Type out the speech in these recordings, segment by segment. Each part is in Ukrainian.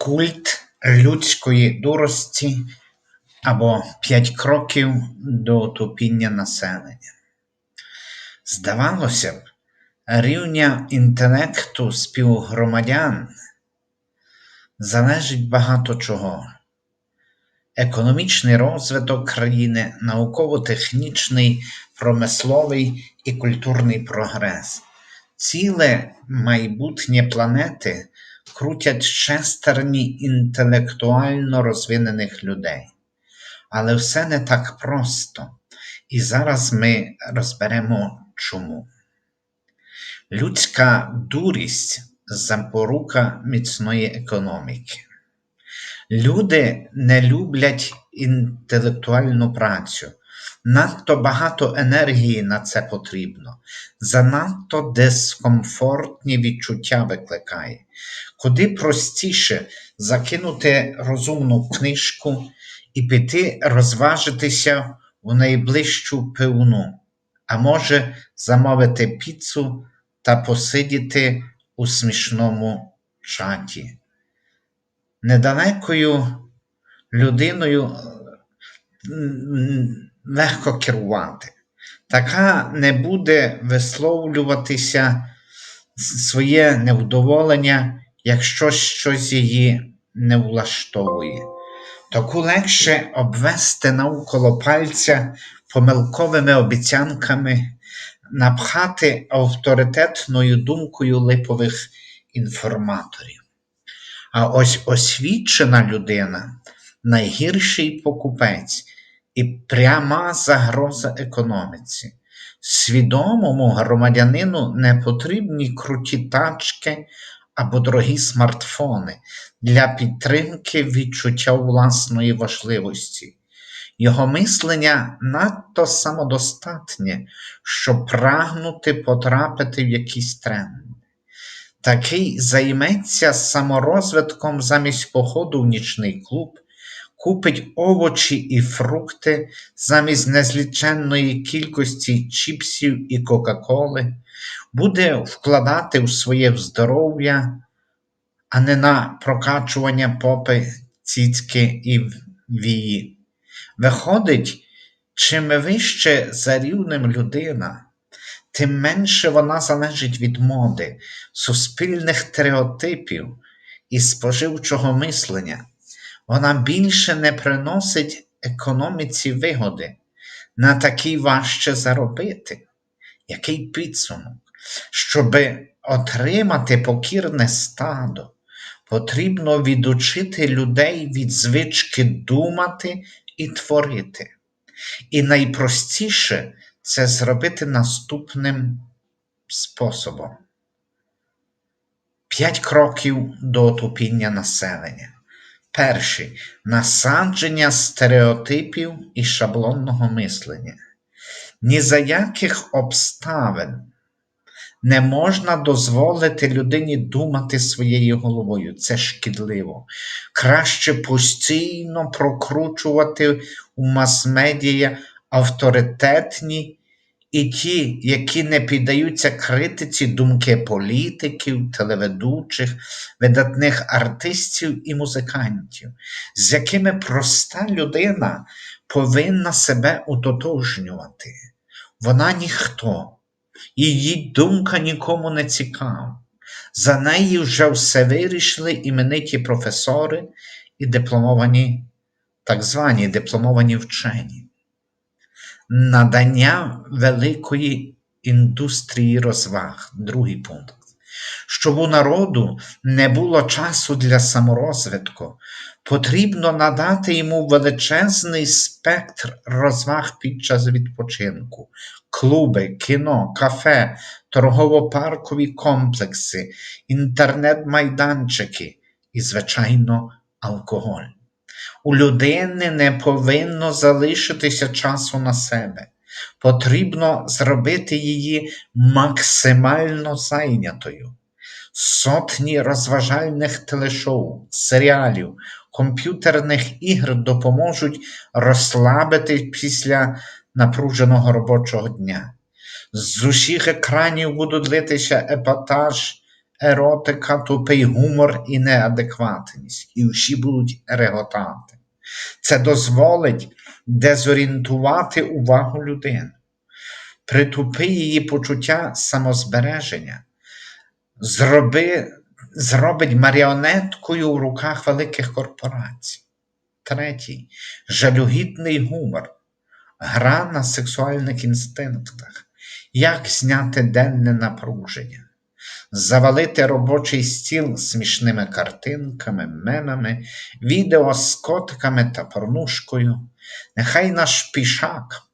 Культ людської дурості або п'ять кроків до отупіння населення. Здавалося б, рівня інтелекту співгромадян залежить багато чого. Економічний розвиток країни, науково-технічний, промисловий і культурний прогрес. Ціле майбутнє планети крутять шестерні інтелектуально розвинених людей. Але все не так просто. І зараз ми розберемо чому. Людська дурість запорука міцної економіки. Люди не люблять інтелектуальну працю. Надто багато енергії на це потрібно, занадто дискомфортні відчуття викликає, куди простіше закинути розумну книжку і піти розважитися в найближчу пивну, а може замовити піцу та посидіти у смішному чаті. Недалекою людиною легко керувати. Така не буде висловлюватися своє невдоволення, якщо щось її не влаштовує. Таку легше обвести навколо пальця помилковими обіцянками, напхати авторитетною думкою липових інформаторів. А ось освічена людина найгірший покупець і пряма загроза економіці. Свідомому громадянину не потрібні круті тачки або дорогі смартфони для підтримки відчуття власної важливості. Його мислення надто самодостатнє, щоб прагнути потрапити в якийсь тренд. Такий займеться саморозвитком замість походу в нічний клуб, купить овочі і фрукти замість незліченної кількості чіпсів і Кока-Коли, буде вкладати в своє здоров'я, а не на прокачування попи, цицьки і вії. Виходить, чим вище за рівнем людина, тим менше вона залежить від моди, суспільних стереотипів і споживчого мислення. Вона більше не приносить економіці вигоди, на такій важче заробити. Який підсумок? Щоби отримати покірне стадо, потрібно відучити людей від звички думати і творити. І найпростіше це зробити наступним способом: п'ять кроків до отупіння населення. Перший насадження стереотипів і шаблонного мислення. Ні за яких обставин не можна дозволити людині думати своєю головою. Це шкідливо. Краще постійно прокручувати у мас-медіа авторитетні і ті, які не піддаються критиці думки політиків, телеведучих, видатних артистів і музикантів, з якими проста людина повинна себе утотожнювати. Вона ніхто, її думка нікому не цікава. За неї вже все вирішили імениті професори і дипломовані, так звані дипломовані вчені надання великої індустрії розваг, другий пункт. Щоб у народу не було часу для саморозвитку, потрібно надати йому величезний спектр розваг під час відпочинку, клуби, кіно, кафе, торгово-паркові комплекси, інтернет-майданчики і, звичайно, алкоголь. У людини не повинно залишитися часу на себе. Потрібно зробити її максимально зайнятою. Сотні розважальних телешоу, серіалів, комп'ютерних ігр допоможуть розслабити після напруженого робочого дня. З усіх екранів будуть литися епатаж, еротика, тупий гумор і неадекватність, і всі будуть реготати. Це дозволить дезорієнтувати увагу людини, притупи її почуття самозбереження, зроби, зробить маріонеткою в руках великих корпорацій. Третій жалюгідний гумор, гра на сексуальних інстинктах, як зняти денне напруження, завалити робочий стіл смішними картинками, мемами, відео з котиками та порнушкою. Нехай наш пішак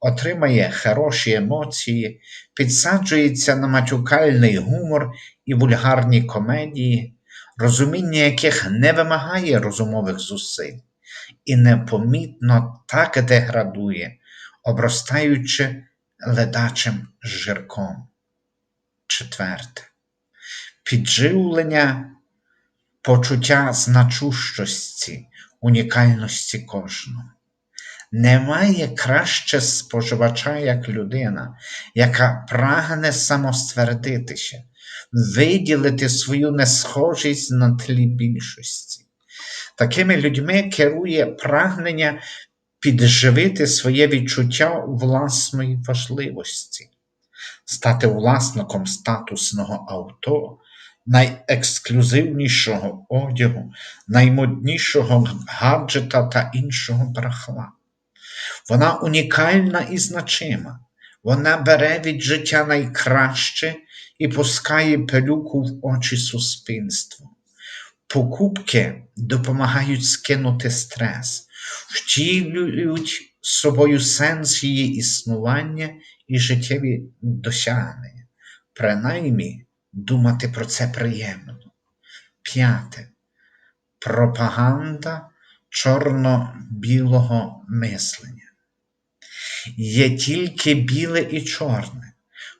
отримає хороші емоції, підсаджується на матюкальний гумор і вульгарні комедії, розуміння яких не вимагає розумових зусиль і непомітно так деградує, обростаючи ледачим жирком. Четверте. Підживлення почуття значущості, унікальності кожного. Немає краще споживача, як людина, яка прагне самоствердитися, виділити свою несхожість на тлі більшості. Такими людьми керує прагнення підживити своє відчуття власної важливості, стати власником статусного авто, найексклюзивнішого одягу, наймоднішого гаджета та іншого брахла. Вона унікальна і значима. Вона бере від життя найкраще і пускає пилюку в очі суспільству. Покупки допомагають скинути стрес, втілюють собою сенс її існування і життєві досягнення. Принаймні, думати про це приємно. П'яте. Пропаганда чорно-білого мислення. Є тільки біле і чорне,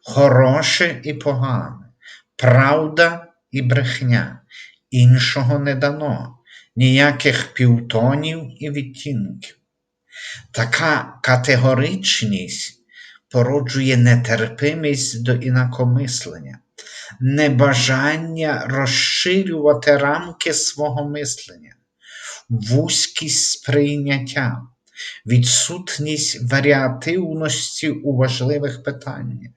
хороше і погане, правда і брехня. Іншого не дано, ніяких півтонів і відтінків. Така категоричність породжує нетерпимість до інакомислення, небажання розширювати рамки свого мислення, вузькість сприйняття, відсутність варіативності у важливих питаннях.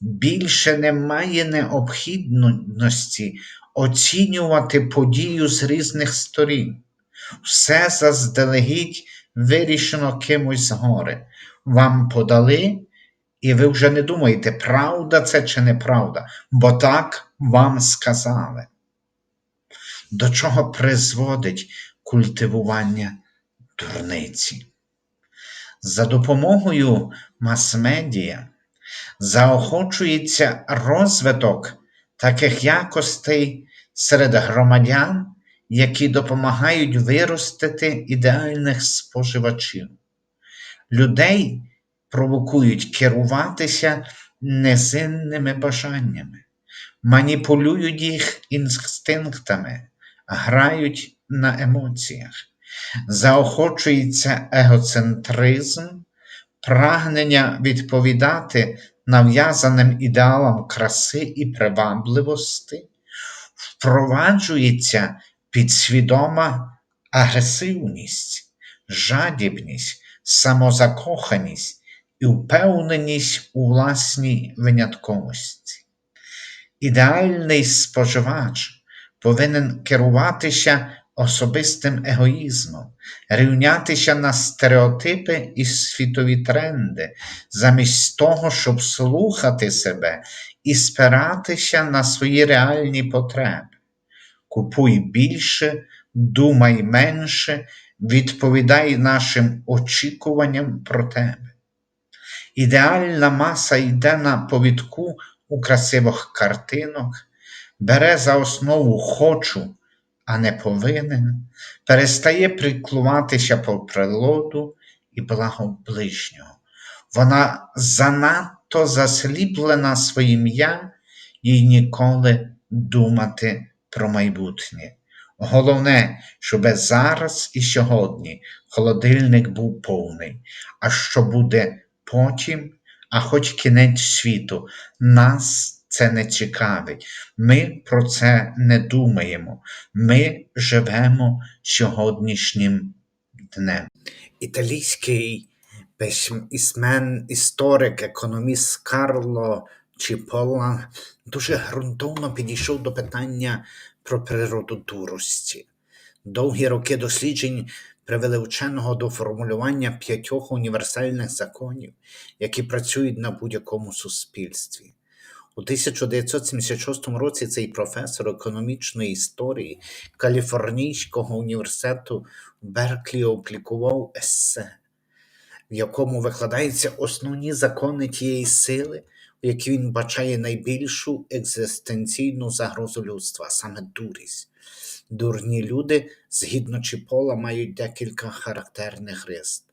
Більше немає необхідності оцінювати подію з різних сторін. Все заздалегідь вирішено кимось згори. Вам подали, і ви вже не думаєте, правда це чи неправда, бо так вам сказали. До чого призводить культивування дурниці? За допомогою мас-медіа заохочується розвиток таких якостей серед громадян, які допомагають виростити ідеальних споживачів. Людей провокують керуватися незинними бажаннями, маніпулюють їх інстинктами, грають на емоціях, заохочується егоцентризм, прагнення відповідати нав'язаним ідеалам краси і привабливості, впроваджується підсвідома агресивність, жадібність, самозакоханість і впевненість у власній винятковості. Ідеальний споживач повинен керуватися особистим егоїзмом, рівнятися на стереотипи і світові тренди, замість того, щоб слухати себе і спиратися на свої реальні потреби. Купуй більше, думай менше, відповідай нашим очікуванням про тебе. Ідеальна маса йде на повідку у красивих картинок, бере за основу хочу а не повинен, перестає приклуватися по природу і благо ближнього. Вона занадто засліплена своїм я і ніколи думати про майбутнє. Головне, щоб зараз і сьогодні холодильник був повний, а що буде потім, а хоч кінець світу, нас це не цікавить. Ми про це не думаємо. Ми живемо сьогоднішнім днем. Італійський письмен, історик, економіст Карло Чіпола дуже ґрунтовно підійшов до питання про природу дурості. Довгі роки досліджень привели вченого до формулювання п'ятьох універсальних законів, які працюють на будь-якому суспільстві. У 1976 році цей професор економічної історії Каліфорнійського університету Берклі опублікував есе, в якому викладаються основні закони тієї сили, у якій він бачає найбільшу екзистенційну загрозу людства, саме дурість. Дурні люди, згідно Чіпола, мають декілька характерних рис.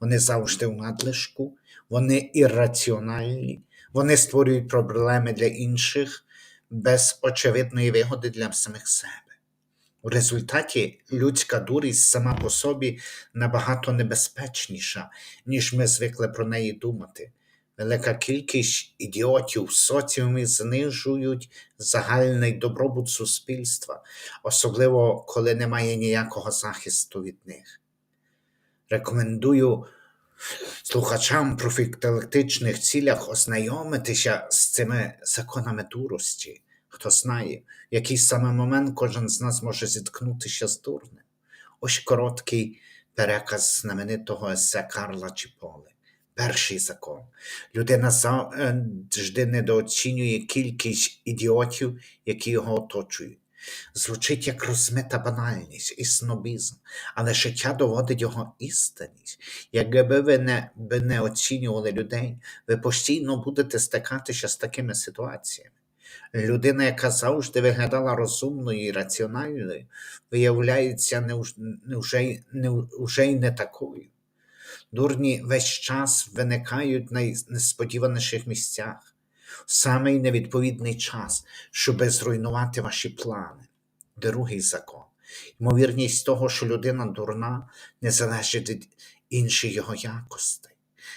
Вони завжди в надлишку, вони ірраціональні, вони створюють проблеми для інших без очевидної вигоди для самих себе. У результаті людська дурість сама по собі набагато небезпечніша, ніж ми звикли про неї думати. Велика кількість ідіотів в соціумі знижують загальний добробут суспільства, особливо коли немає ніякого захисту від них. Рекомендую слухачам профілактичних цілях ознайомитися з цими законами дурості. Хто знає, в який саме момент кожен з нас може зіткнутися з дурнем. Ось короткий переказ знаменитого есе Карла Чіполи. Перший закон. Людина завжди недооцінює кількість ідіотів, які його оточують. Звучить як розмита банальність і снобізм, але життя доводить його істинність. Якби ви не, ви не оцінювали людей, ви постійно будете стикатися з такими ситуаціями. Людина, яка завжди виглядала розумною і раціональною, виявляється не, вже, й не такою. Дурні весь час виникають в найнесподіваніших місцях, самий невідповідний час, щоби зруйнувати ваші плани. Другий закон. Ймовірність того, що людина дурна, не залежить від інших його якостей.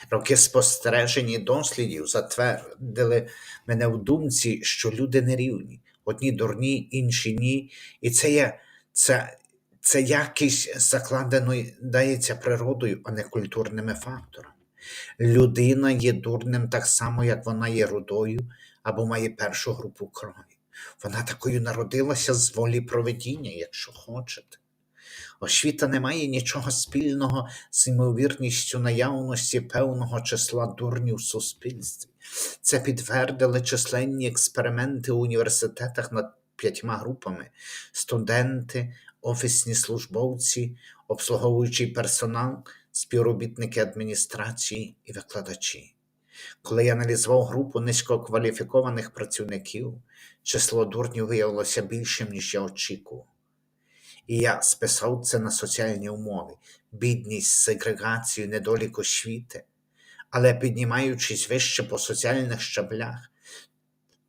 Роки спостережень і дослідів затвердили мене в думці, що люди нерівні. Одні дурні, інші ні. І це є це, це якість закладеної дається природою, а не культурними факторами. Людина є дурним так само, як вона є рудою або має першу групу крові. Вона такою народилася з волі проведіння, якщо хочете. Освіта не має нічого спільного з ймовірністю наявності певного числа дурнів в суспільстві. Це підтвердили численні експерименти у університетах над п'ятьма групами: студенти, офісні службовці, обслуговуючий персонал, співробітники адміністрації і викладачі. Коли я аналізував групу низькокваліфікованих працівників, число дурнів виявилося більшим, ніж я очікував. І я списав це на соціальні умови, бідність, сегрегацію, недолік освіти. Але піднімаючись вище по соціальних щаблях,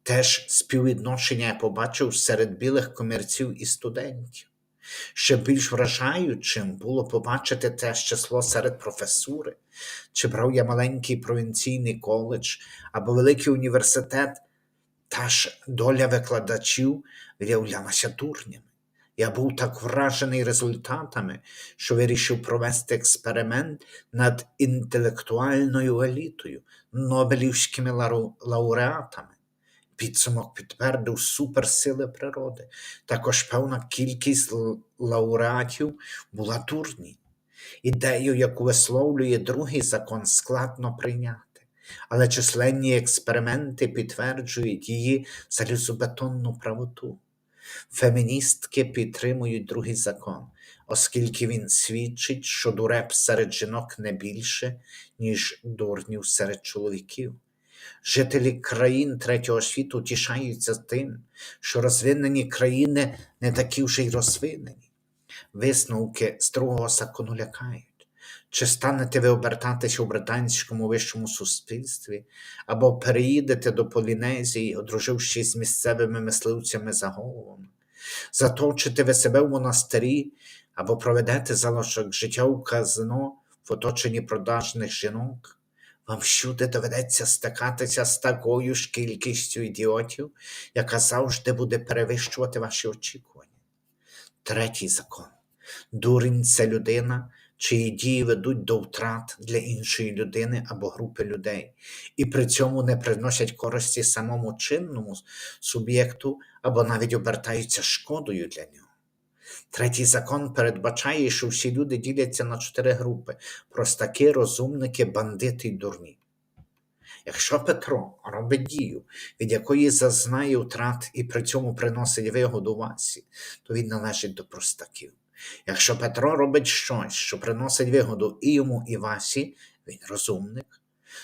теж співвідношення я побачив серед білих комірців і студентів. Ще більш вражаючим було побачити те ж число серед професури, чи брав я маленький провінційний коледж або великий університет, та ж доля викладачів виявлялася дурнями. Я був так вражений результатами, що вирішив провести експеримент над інтелектуальною елітою, нобелівськими лауреатами. Підсумок підтвердив суперсили природи. Також певна кількість лауреатів була дурні. Ідею, яку висловлює другий закон, складно прийняти, але численні експерименти підтверджують її залізобетонну правоту. Феміністки підтримують другий закон, оскільки він свідчить, що дуреб серед жінок не більше, ніж дурнів серед чоловіків. Жителі країн третього світу тішаються тим, що розвинені країни не такі вже й розвинені. Висновки з другого закону лякають. Чи станете ви обертатися у британському вищому суспільстві, або переїдете до Полінезії, одружившись з місцевими мисливцями за головами? Заточите ви себе в монастирі або проведете залишок життя у казино в оточенні продажних жінок? Вам всюди доведеться стикатися з такою ж кількістю ідіотів, яка завжди буде перевищувати ваші очікування. Третій закон. Дурень це людина, чиї дії ведуть до втрат для іншої людини або групи людей, і при цьому не приносять користі самому чинному суб'єкту або навіть обертаються шкодою для нього. Третій закон передбачає, що всі люди діляться на чотири групи: простаки, розумники, бандити й дурні. Якщо Петро робить дію, від якої зазнає втрат і при цьому приносить вигоду Васі, то він належить до простаків. Якщо Петро робить щось, що приносить вигоду і йому, і Васі, він розумник,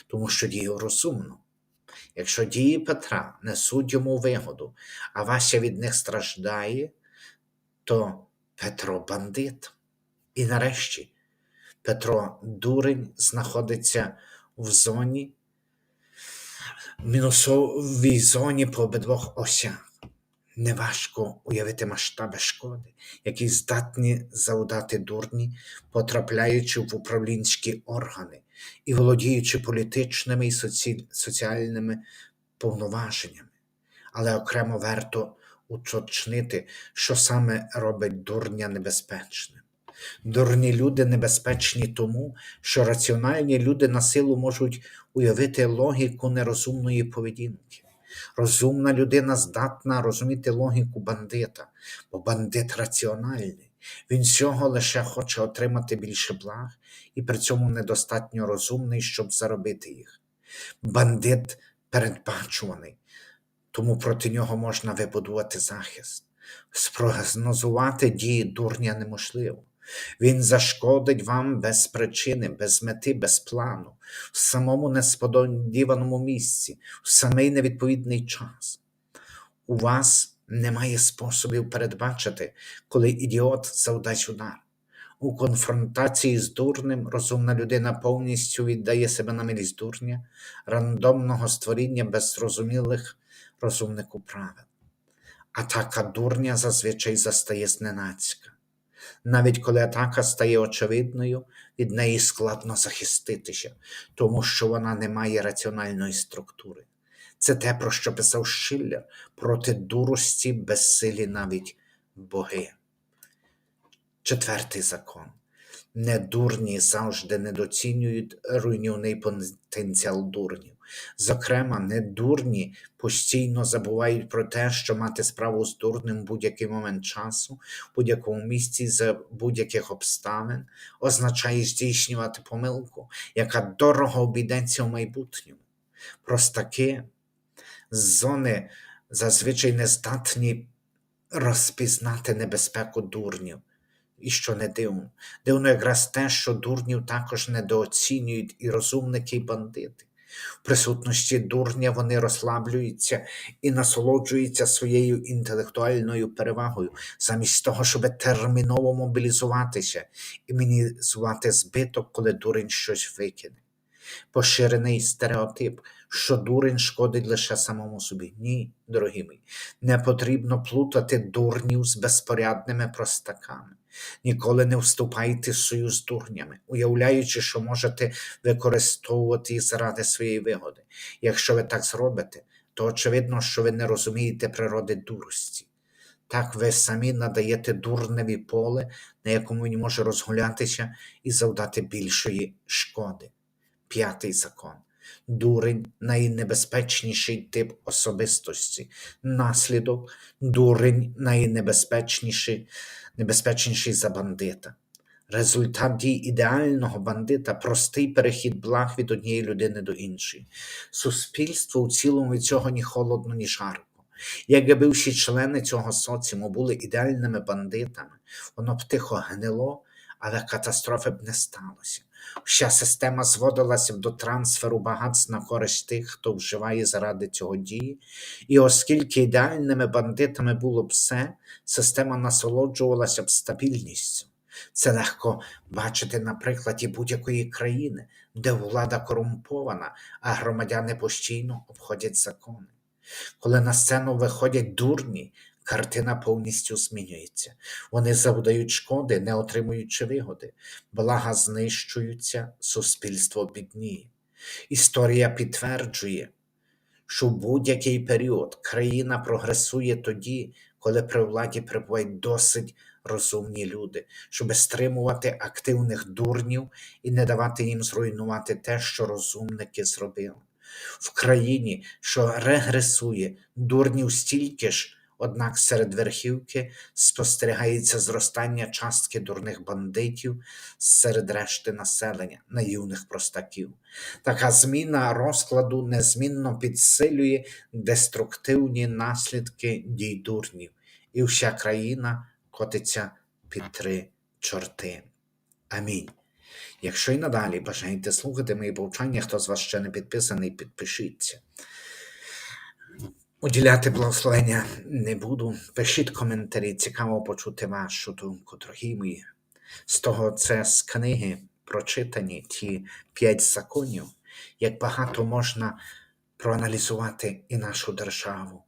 тому що діє розумно. Якщо дії Петра несуть йому вигоду, а Вася від них страждає, то Петро бандит. І нарешті Петро дурень знаходиться в зоні, мінусовій зоні по обидвох осях. Неважко уявити масштаби шкоди, які здатні завдати дурні, потрапляючи в управлінські органи і володіючи політичними і соці... соціальними повноваженнями. Але окремо варто уточнити, що саме робить дурня небезпечним. Дурні люди небезпечні тому, що раціональні люди на силу можуть уявити логіку нерозумної поведінки. Розумна людина здатна розуміти логіку бандита, бо бандит раціональний. Він всього лише хоче отримати більше благ і при цьому недостатньо розумний, щоб заробити їх. Бандит передбачуваний, тому проти нього можна вибудувати захист. Спрогнозувати дії дурня неможливо. Він зашкодить вам без причини, без мети, без плану, в самому несподіваному місці, в самий невідповідний час. У вас немає способів передбачити, коли ідіот завдасть удар. У конфронтації з дурним розумна людина повністю віддає себе на милість дурня, рандомного створіння без зрозумілих розумнику правил. Атака дурня зазвичай застає зненацька. Навіть коли атака стає очевидною, від неї складно захиститися, тому що вона не має раціональної структури. Це те, про що писав Шиллер, проти дурості безсилі навіть боги. Четвертий закон. Недурні завжди недоцінюють руйнівний потенціал дурнів. Зокрема, недурні постійно забувають про те, що мати справу з дурним будь-який момент часу, в будь-якому місці за будь-яких обставин означає здійснювати помилку, яка дорого обійдеться в майбутньому. Простаки з зони зазвичай не здатні розпізнати небезпеку дурнів. І що не дивно. Дивно якраз те, що дурнів також недооцінюють і розумники, і бандити. В присутності дурня вони розслаблюються і насолоджуються своєю інтелектуальною перевагою, замість того, щоб терміново мобілізуватися і мінізувати збиток, коли дурень щось викине. Поширений стереотип, що дурень шкодить лише самому собі. Ні, дорогі мої, не потрібно плутати дурнів з безпорядними простаками. Ніколи не вступайте в союз з дурнями, уявляючи, що можете використовувати їх заради своєї вигоди. Якщо ви так зробите, то очевидно, що ви не розумієте природи дурості. Так ви самі надаєте дурневі поле, на якому він може розгулятися і завдати більшої шкоди. П'ятий закон. Дурень найнебезпечніший тип особистості. Наслідок дурень найнебезпечніший небезпечніший за бандита. Результат дій ідеального бандита простий перехід благ від однієї людини до іншої. Суспільство у цілому від цього ні холодно, ні жарко. Якби всі члени цього соціуму були ідеальними бандитами, воно б тихо гнило, але катастрофи б не сталося. Вся система зводилася до трансферу багатств на користь тих, хто вживає заради цього дії. І оскільки ідеальними бандитами було б все, система насолоджувалася б стабільністю. Це легко бачити на прикладі будь-якої країни, де влада корумпована, а громадяни постійно обходять закони. Коли на сцену виходять дурні, картина повністю змінюється. Вони завдають шкоди, не отримуючи вигоди, блага знищуються, суспільство бідніє. Історія підтверджує, що в будь-який період країна прогресує тоді, коли при владі перебувають досить розумні люди, щоб стримувати активних дурнів і не давати їм зруйнувати те, що розумники зробили. В країні, що регресує, дурнів стільки ж, однак серед верхівки спостерігається зростання частки дурних бандитів серед решти населення, наївних простаків. Така зміна розкладу незмінно підсилює деструктивні наслідки дій дурнів, і вся країна котиться під три чорти. Амінь. Якщо й надалі бажаєте слухати мої повчання, хто з вас ще не підписаний, підпишіться. Уділяти благословення не буду. Пишіть коментарі, цікаво почути вашу думку, дорогі мої. З того це з книги прочитані ті п'ять законів, як багато можна проаналізувати і нашу державу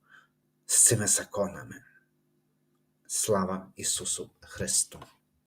з цими законами. Слава Ісусу Христу!